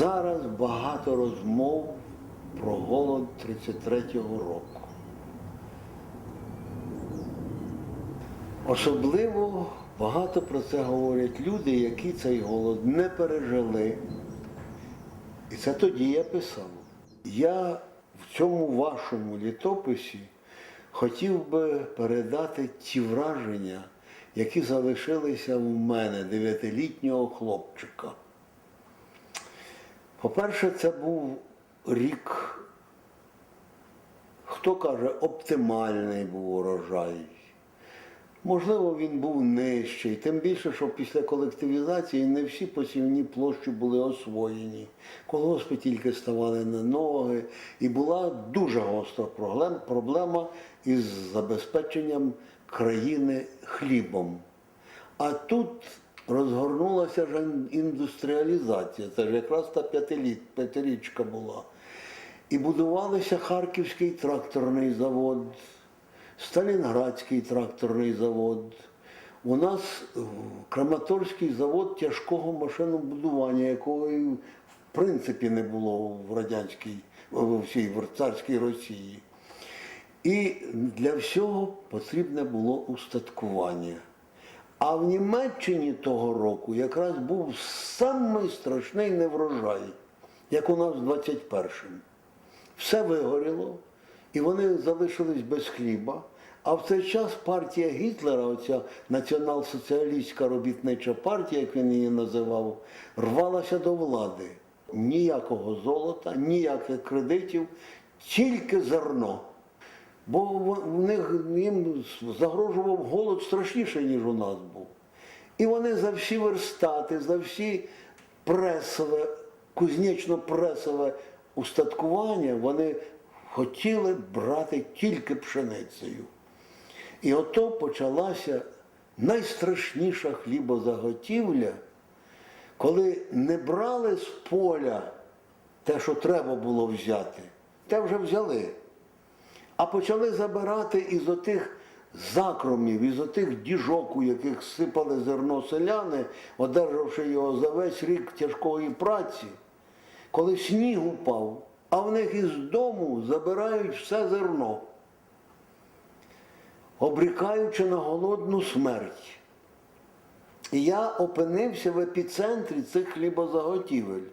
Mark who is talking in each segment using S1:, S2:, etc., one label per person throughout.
S1: Зараз багато розмов про голод 33-го року. Особливо багато про це говорять люди, які цей голод не пережили. І це тоді я писав. Я в цьому вашому літописі хотів би передати ті враження, які залишилися в мене дев'ятилітнього хлопчика. По-перше, це був рік, хто каже, оптимальний був урожай. Можливо, він був нижчий, тим більше, що після колективізації не всі посівні площі були освоєні. Колгоспи тільки ставали на ноги, і була дуже гостра проблема із забезпеченням країни хлібом. А тут розгорнулася ж індустріалізація, це ж якраз та п'ятирічка була. І будувалися Харківський тракторний завод, Сталінградський тракторний завод. У нас Краматорський завод тяжкого машинобудування, якого в принципі не було в радянській, в царській Росії. І для всього потрібне було устаткування. А в Німеччині того року якраз був самий страшний неврожай, як у нас в 21-му. Все вигоріло, і вони залишились без хліба. А в цей час партія Гітлера, оця націонал-соціалістська робітнича партія, як він її називав, рвалася до влади. Ніякого золота, ніяких кредитів, тільки зерно. Бо в- них їм загрожував голод страшніше, ніж у нас був. І вони за всі верстати, за всі пресове, кузнечно-пресове устаткування вони хотіли брати тільки пшеницею. І ото почалася найстрашніша хлібозаготівля, коли не брали з поля те, що треба було взяти, те вже взяли. А почали забирати із отих закромів, із отих діжок, у яких сипали зерно селяни, одержавши його за весь рік тяжкої праці, коли сніг упав, а в них із дому забирають все зерно, обрікаючи на голодну смерть. І я опинився в епіцентрі цих хлібозаготівель,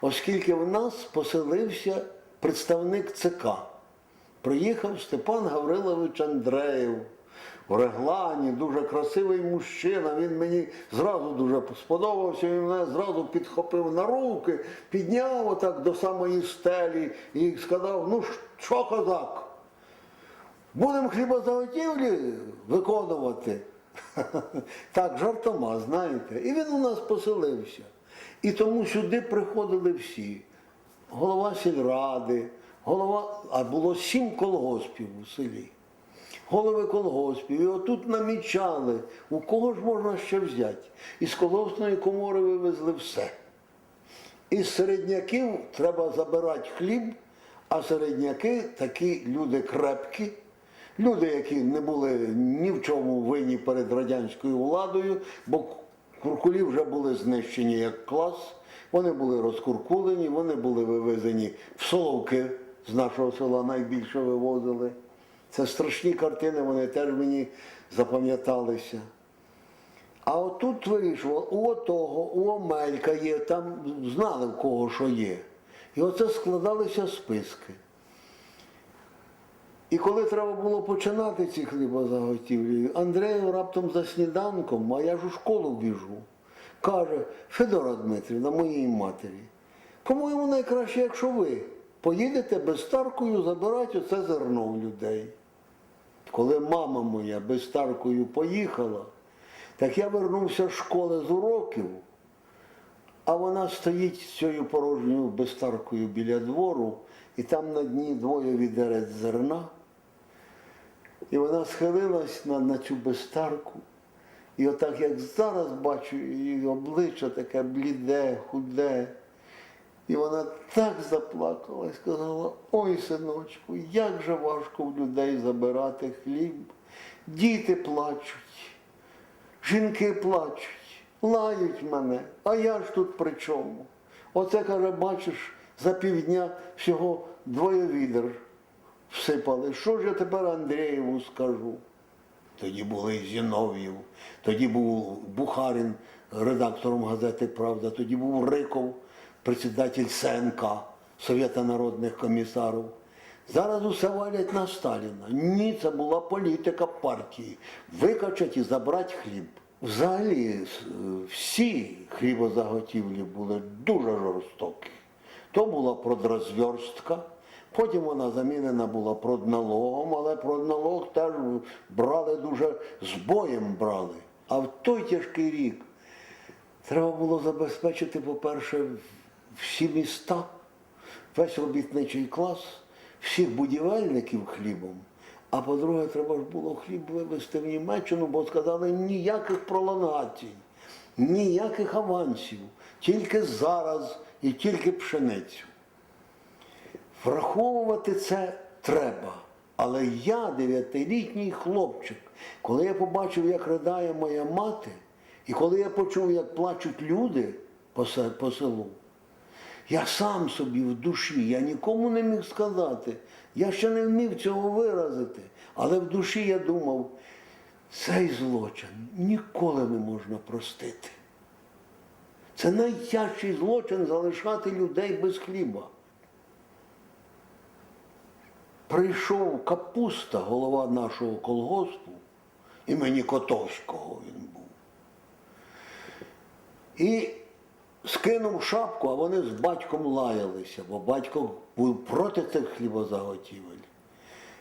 S1: оскільки в нас поселився представник ЦК. Приїхав Степан Гаврилович Андреєв в реглані, дуже красивий мужчина. Він мені зразу дуже сподобався, він мене зразу підхопив на руки, підняв отак до самої стелі і сказав: ну що, козак? Будемо хлібозаготівлі виконувати. Так, жартома, знаєте. І він у нас поселився. І тому сюди приходили всі. Голова сільради, голова, а було сім колгоспів у селі. Голови колгоспів. І отут намічали, у кого ж можна ще взяти. Із колгоспної комори вивезли все. Із середняків треба забирати хліб, а середняки такі люди крепкі, люди, які не були ні в чому винні перед радянською владою, бо куркулі вже були знищені як клас, вони були розкуркулені, вони були вивезені в Соловки з нашого села найбільше вивозили. Це страшні картини, вони теж мені запам'яталися. А отут вийшло, у отого, у Омелька є, там знали в кого що є. І оце складалися списки. І коли треба було починати ці хлібозаготівлі, Андреєв раптом за сніданком, а я ж у школу біжу, каже, Федора Дмитрівна, моїй матері, по-моєму, найкраще, якщо ви поїдете безстаркою забирати оце зерно в людей. Коли мама моя безстаркою поїхала, так я вернувся з школи з уроків, а вона стоїть цією порожньою безстаркою біля двору, і там на дні двоє відерець зерна. І вона схилилась на, на цю безстарку. І отак, як зараз бачу, її обличчя таке бліде, худе. І вона так заплакала і сказала, ой, синочку, як же важко в людей забирати хліб. Діти плачуть, жінки плачуть, лають мене, а я ж тут при чому? Оце каже, бачиш, за півдня всього двоє відер всипали. Що ж я тепер Андрієву скажу? Тоді були Зінов'єв, тоді був Бухарин редактором газети Правда, тоді був Риков, председатель СНК, Совєта народних комісарів. Зараз усе валять на Сталіна. Ні, це була політика партії. Викачать і забрати хліб. Взагалі всі хлібозаготівлі були дуже жорстокі. То була продразверстка, потім вона замінена була продналогом, але продналог теж брали дуже з боєм брали. А в той тяжкий рік треба було забезпечити, по-перше, всі міста, весь робітничий клас, всіх будівельників хлібом. А по-друге, треба ж було хліб вивезти в Німеччину, бо сказали ніяких пролонгацій, ніяких авансів, тільки зараз і тільки пшеницю. Враховувати це треба. Але я, дев'ятилітній хлопчик, коли я побачив, як ридає моя мати, і коли я почув, як плачуть люди по по селу, я сам собі в душі, я нікому не міг сказати. Я ще не вмів цього виразити. Але в душі я думав, цей злочин ніколи не можна простити. Це найтяжчий злочин залишати людей без хліба. Прийшов капуста, голова нашого колгоспу, імені Котовського він був. І скинув шапку, а вони з батьком лаялися, бо батько був проти цих хлібозаготівель.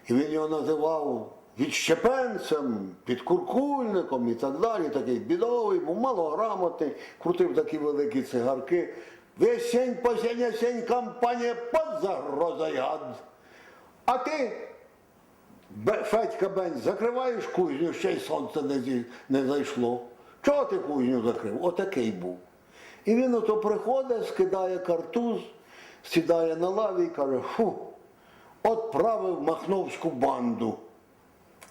S1: І він його називав відщепенцем, підкуркульником і так далі, такий бідовий, був малограмотний, крутив такі великі цигарки. Весь сень по сень, сень компанія під загрозою гад. А ти, Федька Бень, закриваєш кузню, ще й сонце не зайшло. Чого ти кузню закрив? Отакий був. І він ото приходить, скидає картуз, сідає на лаві і каже, фу, от правив Махновську банду.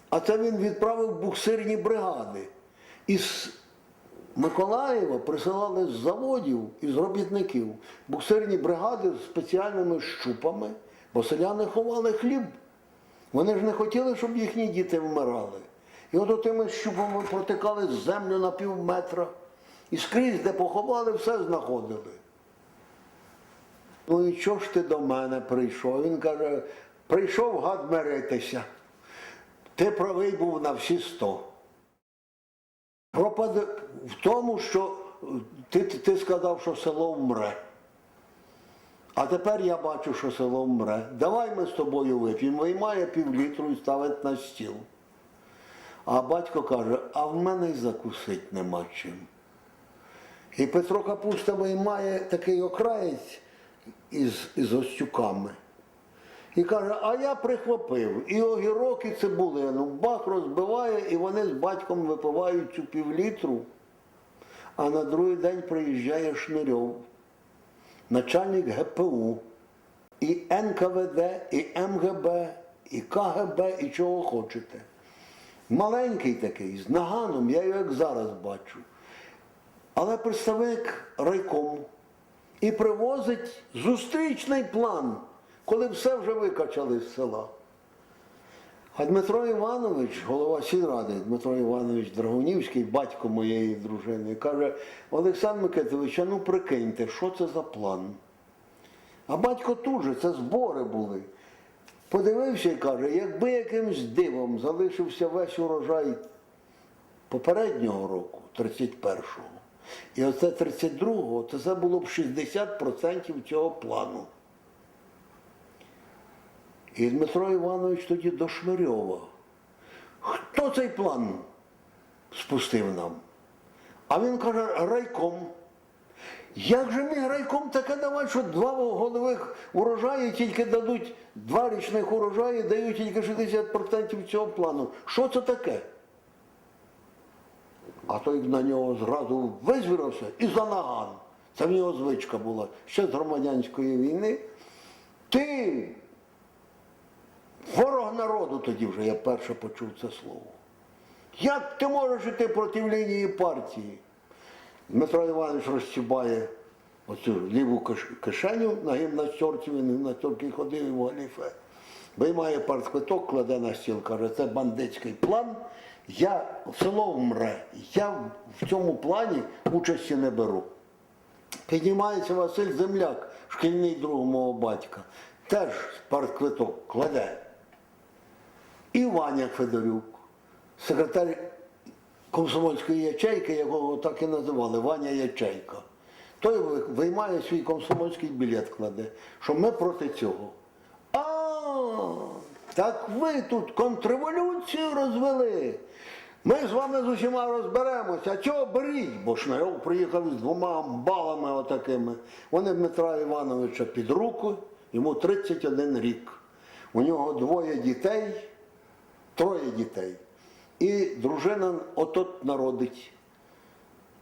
S1: А це він відправив буксирні бригади. Із Миколаєва присилали з заводів і з робітників буксирні бригади з спеціальними щупами, бо селяни ховали хліб. Вони ж не хотіли, щоб їхні діти вмирали. І от тими щупами протикали землю на пів метра. І скрізь, де поховали, все знаходили. Ну і чого ж ти до мене прийшов? Він каже, прийшов гад миритися. Ти правий був на всі сто. Пропаде в тому, що ти, ти сказав, що село вмре. А тепер я бачу, що село вмре. Давай ми з тобою вип'ємо. Виймає півлітру і ставить на стіл. А батько каже, а в мене й закусить нема чим. І Петро Капуста виймає такий окраєць із, із остюками. І каже, а я прихопив і огірок, і цибулину. Бах розбиває, і вони з батьком випивають цю півлітру. А на другий день приїжджає Шнирьов, начальник ГПУ, і НКВД, і МГБ, і КГБ, і чого хочете. Маленький такий, з наганом, я його як зараз бачу. Але представник райкому і привозить зустрічний план, коли все вже викачали з села. А Дмитро Іванович, голова сільради, Дмитро Іванович Драгунівський, батько моєї дружини, каже, Олександр Микитович, а ну прикиньте, що це за план? А батько тут же, це збори були. Подивився і каже, якби якимсь дивом залишився весь урожай попереднього року, 31-го, і оце 32-го, то це було б 60% цього плану. І Дмитро Іванович тоді до Шмирьова. Хто цей план спустив нам? А він каже, райком. Як же міг райком таке давати, що два голових урожаї тільки дадуть, два річних урожаї дають тільки 60% цього плану. Що це таке? А той на нього зразу визвірився і за наган. Це в нього звичка була ще з громадянської війни. Ти ворог народу тоді вже я перше почув це слово. Як ти можеш іти проти лінії партії? Дмитро Іванович розчібає оцю ліву кишеню на гімнастерці, він в гімнастерці ходив і в галіфе. Виймає партквиток, кладе на стіл, каже, це бандитський план. Я село вмре. Я в цьому плані участі не беру. Піднімається Василь Земляк, шкільний друг мого батька, теж партквиток кладе. І Ваня Федорюк, секретар комсомольської ячейки, якого так і називали, Ваня Ячейка. Той виймає свій комсомольський білет, кладе, що ми проти цього. А, так ви тут контрреволюцію розвели. Ми з вами з усіма розберемося. А чого беріть? Бо Шнайов приїхав з двома амбалами отакими. Вони Дмитра Івановича під руку, йому 31 рік. У нього двоє дітей, троє дітей. І дружина отот народить.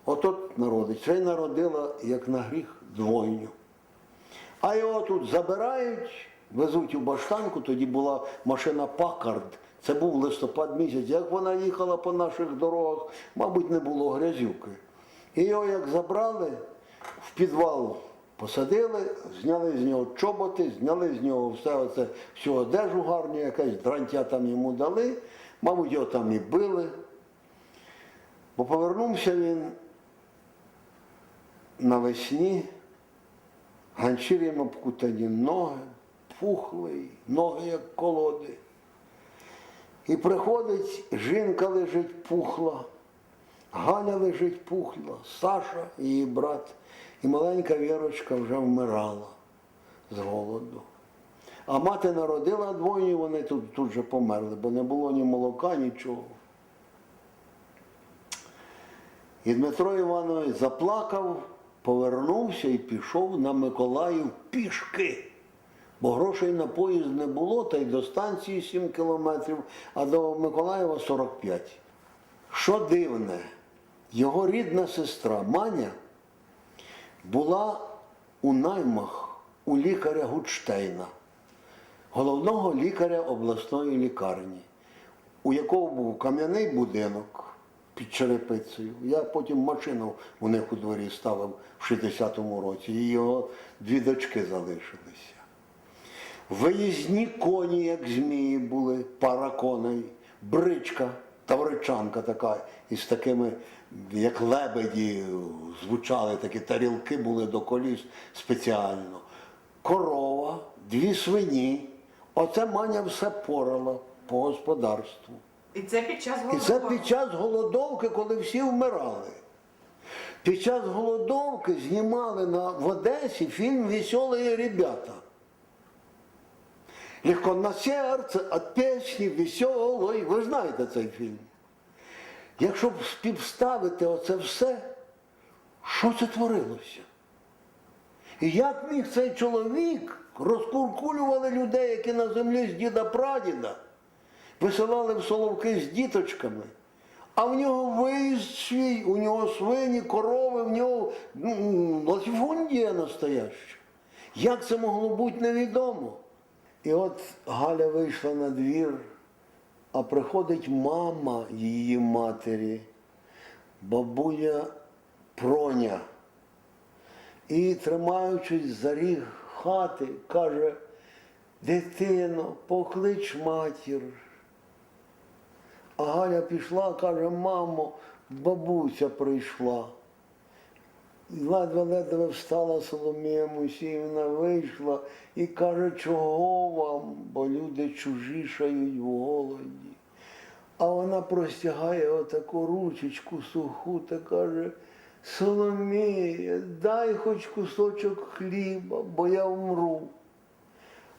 S1: Отот народить. Це народила, як на гріх, двойню. А його тут забирають, везуть у баштанку, тоді була машина Пакард. Це був листопад місяць. Як вона їхала по наших дорогах, мабуть, не було грязюки. І його як забрали, в підвал посадили, зняли з нього чоботи, зняли з нього все оце, всю одежу гарну, якась дрантя там йому дали, мабуть, його там і били. Бо повернувся він навесні, ганчір'ям обкутані ноги, пухлий, ноги як колоди. І приходить, жінка лежить пухла, Галя лежить пухла, Саша, її брат, і маленька Вірочка вже вмирала з голоду. А мати народила двоє, вони тут, тут же померли, бо не було ні молока, нічого. І Дмитро Іванович заплакав, повернувся і пішов на Миколаїв пішки. Бо грошей на поїзд не було, та й до станції 7 кілометрів, а до Миколаєва 45. Що дивне, його рідна сестра Маня була у наймах у лікаря Гудштейна, головного лікаря обласної лікарні, у якого був кам'яний будинок під черепицею. Я потім машину у них у дворі ставив в 60-му році, і його дві дочки залишилися. Виїзні коні, як змії були, пара коней, бричка, тавричанка така, із такими, як лебеді, звучали такі тарілки були до коліс спеціально. Корова, дві свині. Оце Маня все порала по господарству.
S2: І це під час
S1: І
S2: голодовки.
S1: це під час голодовки, коли всі вмирали. Під час голодовки знімали на, в Одесі фільм «Веселые ребята». Легко на серце от пісні веселої. Ви знаєте цей фільм. Якщо б співставити оце все, що це творилося? І як міг цей чоловік розкуркулювали людей, які на землі з діда прадіда, висилали в соловки з діточками, а в нього виїзд свій, у нього свині, корови, в нього ну, латифундія настояща. Як це могло бути невідомо? І от Галя вийшла на двір, а приходить мама її матері, бабуня Проня. І, тримаючись за ріг хати, каже, дитино, поклич матір. А Галя пішла, каже, мамо, бабуся прийшла. Ледве-ледве встала Соломія Мусіївна, вийшла і каже, чого вам, бо люди чужішають в голоді. А вона простягає отаку ручечку суху та каже, Соломія, дай хоч кусочок хліба, бо я вмру.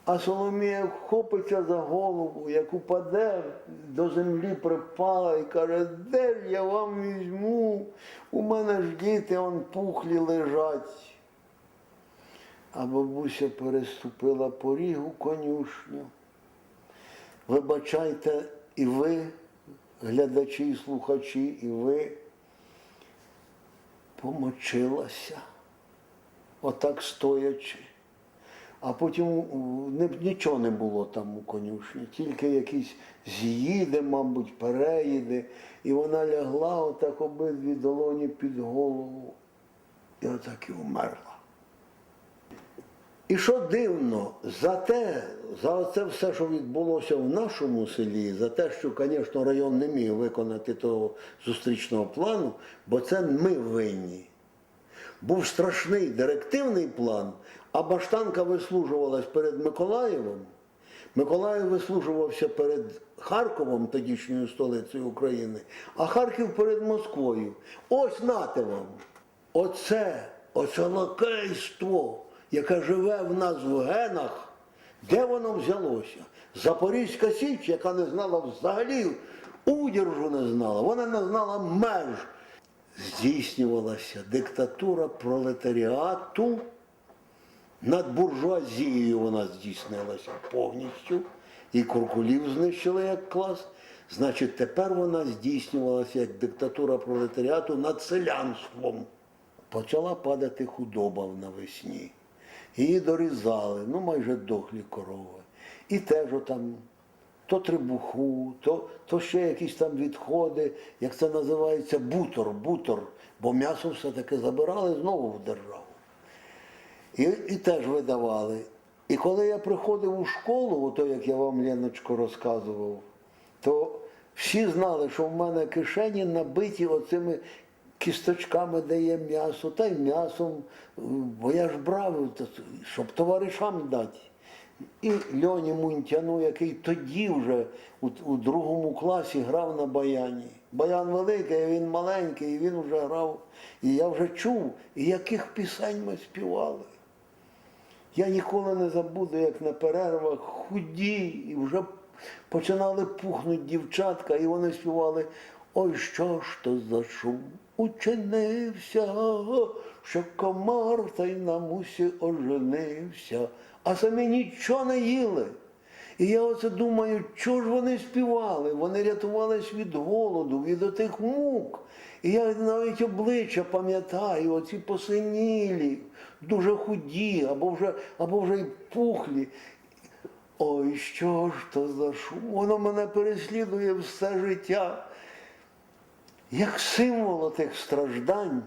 S1: А Соломія хопиться за голову, як упаде, до землі припала і каже, де ж я вам візьму? У мене ж діти он пухлі лежать. А бабуся переступила поріг у конюшню. Вибачайте, і ви, глядачі і слухачі, і ви помочилася, отак стоячи. А потім нічого не було там у конюшні, тільки якісь з'їди, мабуть, переїди. І вона лягла отак обидві долоні під голову і отак і вмерла. І що дивно, за те, за це все, що відбулося в нашому селі, за те, що, звісно, район не міг виконати того зустрічного плану, бо це ми винні. Був страшний директивний план, а Баштанка вислужувалась перед Миколаєвом. Миколаїв вислужувався перед Харковом, тодішньою столицею України, а Харків перед Москвою. Ось нате вам. Оце, оце лакейство, яке живе в нас в генах, де воно взялося? Запорізька Січ, яка не знала взагалі, удержу не знала, вона не знала меж. Здійснювалася диктатура пролетаріату. Над буржуазією вона здійснилася повністю, і Куркулів знищили як клас. Значить, тепер вона здійснювалася як диктатура пролетаріату над селянством. Почала падати худоба навесні. Її дорізали, ну майже дохлі корови. І теж там то трибуху, то, то ще якісь там відходи, як це називається, бутор, бутор, бо м'ясо все-таки забирали знову в державу. І, і теж видавали. І коли я приходив у школу, ото як я вам Леночко розказував, то всі знали, що в мене кишені набиті оцими кісточками, де є м'ясо, та й м'ясом, бо я ж брав, щоб товаришам дати. І Льоні Мунтяну, який тоді вже у, у другому класі грав на баяні. Баян великий, він маленький, і він вже грав. І я вже чув, і яких пісень ми співали. Я ніколи не забуду, як на перервах худі, і вже починали пухнути дівчатка, і вони співали Ой, що ж то за шум учинився, що комар та й на мусі оженився, а самі нічого не їли. І я оце думаю, чого ж вони співали? Вони рятувались від голоду, від отих мук. І я навіть обличчя пам'ятаю, оці посинілі, дуже худі, або вже, або вже й пухлі. Ой, що ж то за шум? Воно мене переслідує все життя. Як символ тих страждань,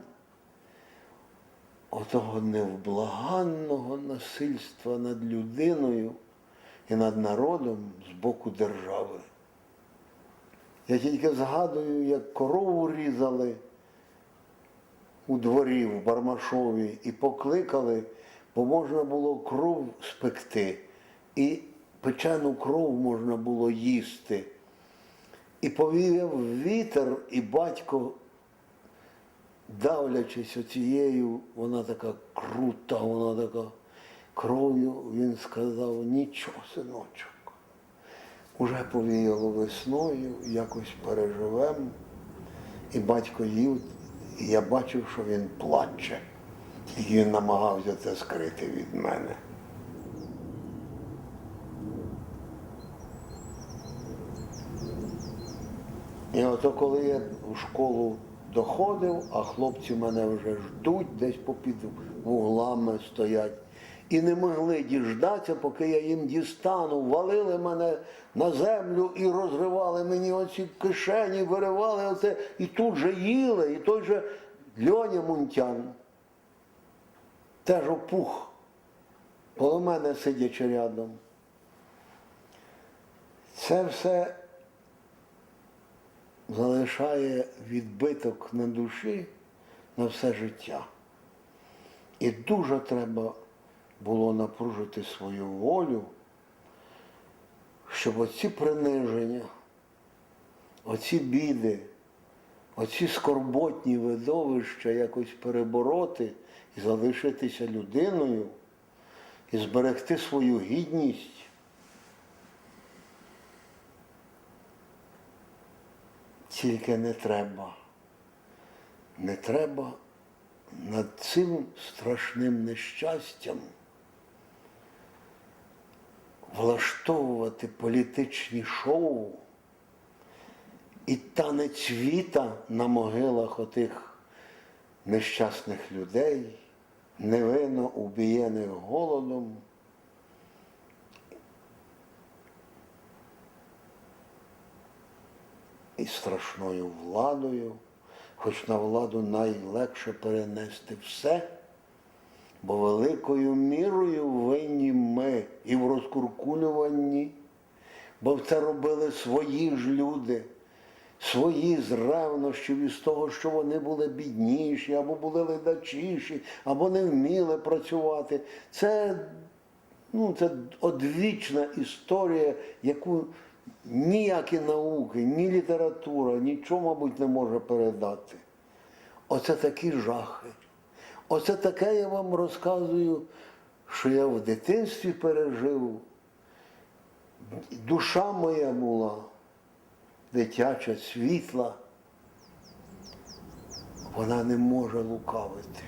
S1: отого невблаганного насильства над людиною і над народом з боку держави. Я тільки згадую, як корову різали у дворі в Бармашові і покликали, бо можна було кров спекти, і печену кров можна було їсти. І повіяв вітер, і батько, давлячись оцією, вона така крута, вона така кров'ю, він сказав, нічого, синочок. Уже повіяло весною, якось переживемо. І батько їв, і я бачив, що він плаче. І він намагався це скрити від мене. І ото коли я у школу доходив, а хлопці мене вже ждуть, десь попід вуглами стоять. І не могли діждатися, поки я їм дістану, валили мене на землю і розривали мені оці кишені, виривали оце, і тут же їли, і той же Льоня Мунтян теж опух, коло мене сидячи рядом. Це все залишає відбиток на душі на все життя. І дуже треба було напружити свою волю, щоб оці приниження, оці біди, оці скорботні видовища якось перебороти і залишитися людиною, і зберегти свою гідність. Тільки не треба. Не треба над цим страшним нещастям влаштовувати політичні шоу і танець віта на могилах отих нещасних людей, невинно убієних голодом. і страшною владою, хоч на владу найлегше перенести все, Бо великою мірою винні ми і в розкуркулюванні, бо це робили свої ж люди, свої з ревнощів із того, що вони були бідніші, або були ледачіші, або не вміли працювати. Це, ну, це одвічна історія, яку ніякі науки, ні література, нічого, мабуть, не може передати. Оце такі жахи. Оце таке я вам розказую, що я в дитинстві пережив. Душа моя була дитяча, світла. Вона не може лукавити.